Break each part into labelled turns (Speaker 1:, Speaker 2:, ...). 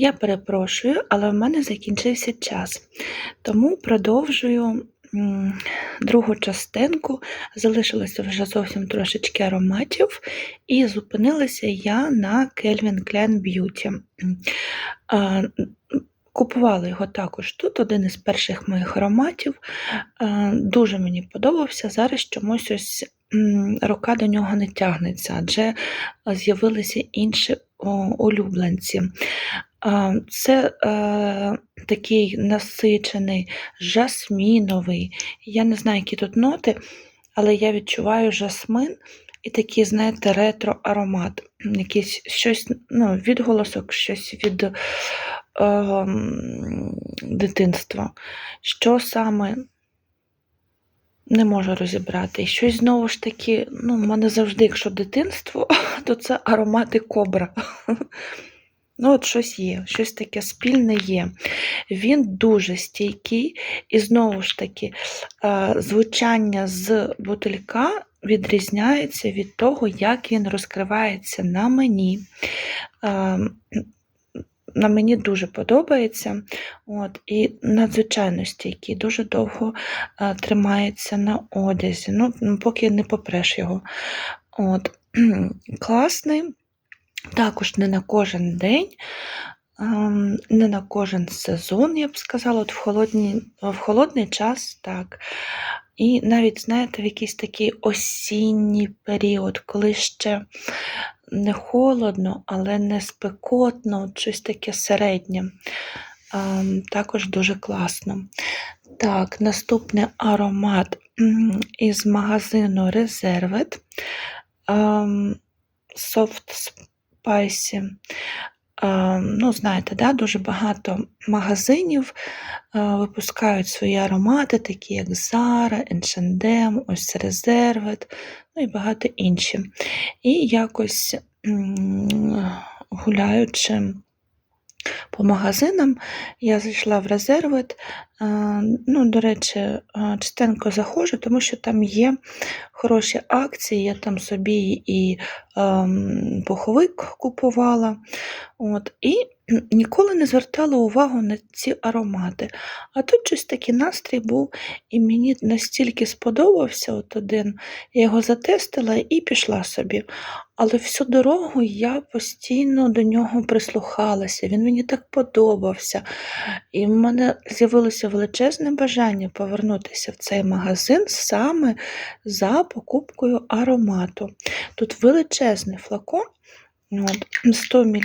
Speaker 1: Я перепрошую, але в мене закінчився час, тому продовжую другу частинку. Залишилося вже зовсім трошечки ароматів, і зупинилася я на Calvin Klein Beauty. Купувала його також тут, один із перших моїх ароматів. Дуже мені подобався. Зараз чомусь ось рука до нього не тягнеться, адже з'явилися інші улюбленці. А, Це е, такий насичений, жасміновий. Я не знаю, які тут ноти, але я відчуваю жасмин і такий, знаєте, ретро-аромат. Якийсь щось, ну, відголосок, щось від е, дитинства. Що саме не можу розібрати. І щось знову ж таки, ну, в мене завжди, якщо дитинство, то це аромати кобра. Ну, от щось є, щось таке спільне є. Він дуже стійкий, і знову ж таки, е, звучання з бутилька відрізняється від того, як він розкривається на мені. Е, На мені дуже подобається. От, і надзвичайно стійкий, дуже довго е, тримається на одязі. Ну, поки не попреш його. От, класний. Також не на кожен день, ем, не на кожен сезон, я б сказала, от в, холодні, в холодний час так. І навіть, знаєте, в якийсь такий осінній період, коли ще не холодно, але не спекотно, щось таке середнє. Ем, Також дуже класно. Так, наступний аромат із магазину Reserved. Ем, Soft Е, Ну, знаєте, да, дуже багато магазинів випускають свої аромати, такі як Zara, H&M, ось Reserved, ну і багато інші. І якось гуляючи по магазинам, я зайшла в. Е, Ну, до речі, частенько заходжу, тому що там є хороші акції. Я там собі і ем, пуховик купувала. От, і ніколи не звертала увагу на ці аромати. А тут щось такий настрій був, і мені настільки сподобався от один. Я його затестила і пішла собі. Але всю дорогу я постійно до нього прислухалася. Він мені так подобався. І в мене з'явилося величезне бажання повернутися в цей магазин саме за покупкою аромату. Тут величезний флакон, от, 100 мл.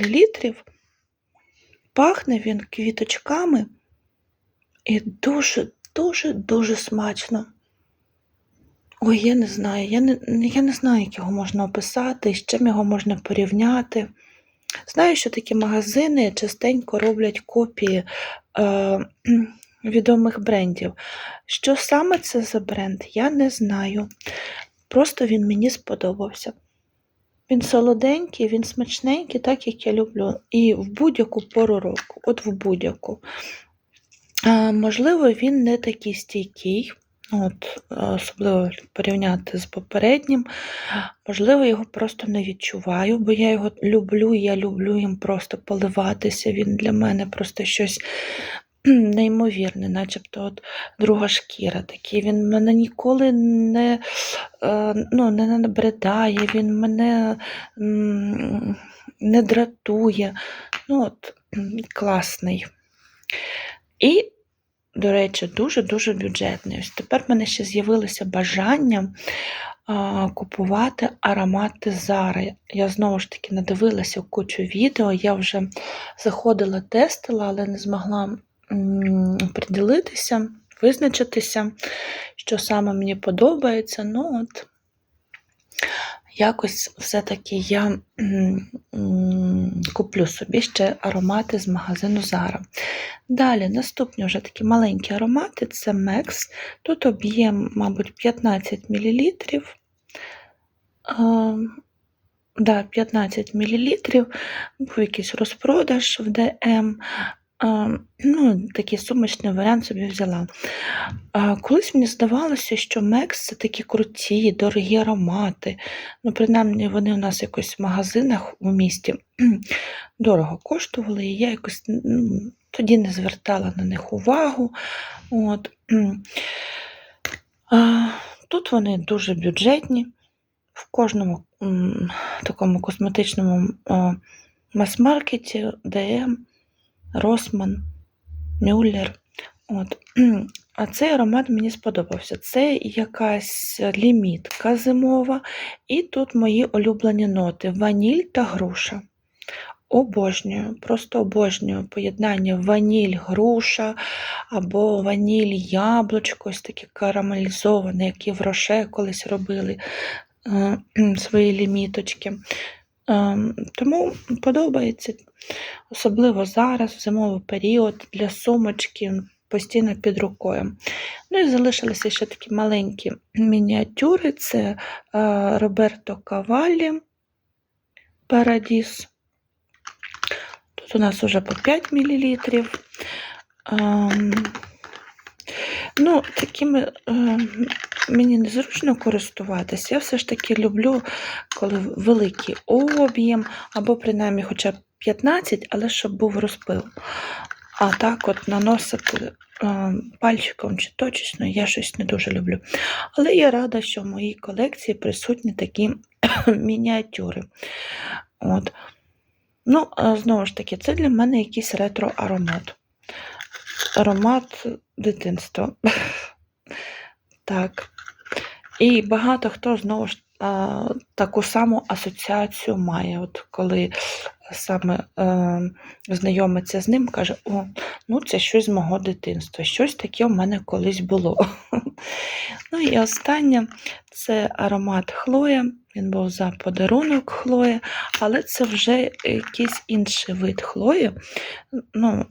Speaker 1: Пахне він квіточками і дуже, дуже, дуже смачно. Ой, я не знаю, я не, я не знаю, як його можна описати, з чим його можна порівняти. Знаю, що такі магазини частенько роблять копії е, відомих брендів. Що саме це за бренд, я не знаю. Просто він мені сподобався. Він солоденький, він смачненький, так як я люблю. І в будь-яку пору року, от в будь-яку. Можливо, він не такий стійкий, от, особливо порівняти з попереднім. Можливо, його просто не відчуваю, бо я його люблю, я люблю їм просто поливатися. Він для мене просто щось неймовірне, начебто от друга шкіра. Такий. Він мене ніколи не, ну, не набридає, він мене не дратує. Ну, от, класний. І, до речі, дуже-дуже бюджетний. Ось тепер в мене ще з'явилося бажання а, купувати аромати Zara. Я знову ж таки надивилася кучу відео, я вже заходила, тестила, але не змогла приділитися, визначитися, що саме мені подобається. Ну, от, якось все-таки я куплю собі ще аромати з магазину Zara. Далі, наступні вже такі маленькі аромати це Max. Тут об'єм, мабуть, 15 мл. Да, 15 мл. Був якийсь розпродаж в ДМ. Ну, такий сумочний варіант собі взяла. Колись мені здавалося, що Мекс це такі круті, дорогі аромати. Ну, принаймні, вони у нас якось в магазинах у місті дорого коштували, і я якось ну, тоді не звертала на них увагу. От. Тут вони дуже бюджетні. В кожному такому косметичному мас-маркеті, ДМ, Росман, Мюллер. От. А цей аромат мені сподобався. Це якась лімітка зимова, і тут мої улюблені ноти: ваніль та груша. Обожнюю, просто обожнюю поєднання ваніль, груша або ваніль, яблучко, ось таке карамелізоване, які в роше колись робили е, свої ліміточки. Е, тому подобається, особливо зараз, в зимовий період, для сумочки постійно під рукою. Ну і залишилися ще такі маленькі мініатюри: це е, Роберто Кавалі Парадіс. Тут у нас вже по 5 мл. Ем, ну, такими ем, мені незручно користуватися. Я все ж таки люблю, коли великий об'єм, або принаймні хоча б 15, але щоб був розпил. А так от наносити е, пальчиком чи точечно я щось не дуже люблю. Але я рада, що в моїй колекції присутні такі мініатюри. От. Ну, знову ж таки, це для мене якийсь ретро-аромат. Аромат дитинства. Так. І багато хто знову ж таку саму асоціацію має. От коли саме е, знайомиться з ним, каже: О, ну це щось з мого дитинства, щось таке в мене колись було. Ну і останнє це аромат Хлоя. Він був за подарунок Хлої, але це вже якийсь інший вид Хлої. Ну,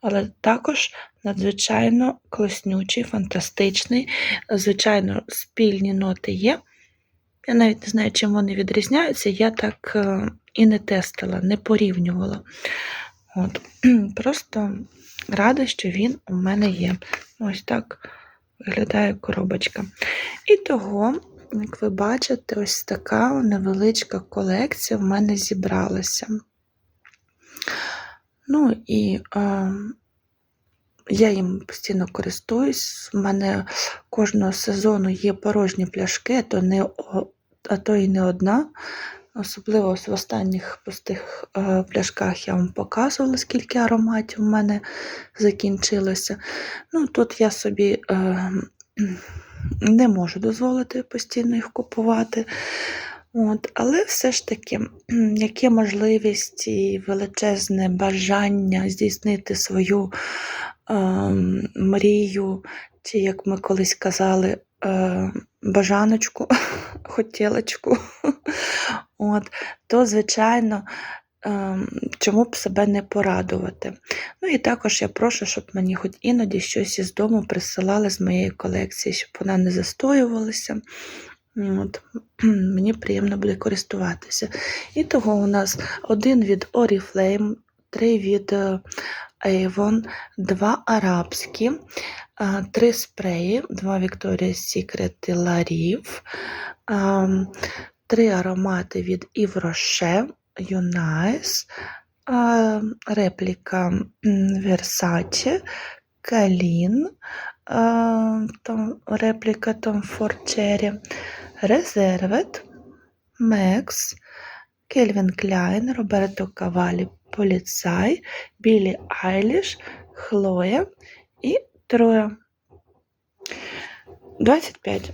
Speaker 1: але також надзвичайно класнючий, фантастичний. Звичайно, спільні ноти є. Я навіть не знаю, чим вони відрізняються. Я так е, і не тестила, не порівнювала. От. Просто рада, що він у мене є. Ось так виглядає коробочка. І того, як ви бачите, ось така невеличка колекція в мене зібралася. Ну і е, я їм постійно користуюсь. У мене кожного сезону є порожні пляшки, то не, а то і не одна. Особливо в останніх пустих е, пляшках я вам показувала, скільки ароматів в мене закінчилося. Ну, Тут я собі е, не можу дозволити постійно їх купувати. От, Але все ж таки, як є можливість і величезне бажання здійснити свою е, мрію, чи, як ми колись казали, е, бажаночку, хотілочку, от, то, звичайно, е, чому б себе не порадувати. Ну і також я прошу, щоб мені хоч іноді щось із дому присилали з моєї колекції, щоб вона не застоювалася. От. Мені приємно буде користуватися. І того у нас один від Oriflame, три від е, Avon, два арабські, е, три спреї, два Victoria's Secret Rive, е, три аромати від Yves Unice, репліка Versace, Калін, репліка Tom Ford Cherry, Резервет, Мекс, Кельвін Кляйн, Роберто Кавалі, Поліцай, Білі Айліш, Хлоя і Троя. 25.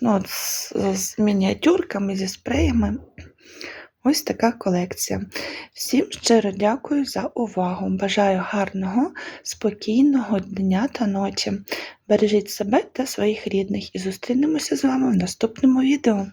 Speaker 1: Ну, от з, з мініатюрками, зі спреями. Ось така колекція. Всім щиро дякую за увагу. Бажаю гарного, спокійного дня та ночі. Бережіть себе та своїх рідних і зустрінемося з вами в наступному відео.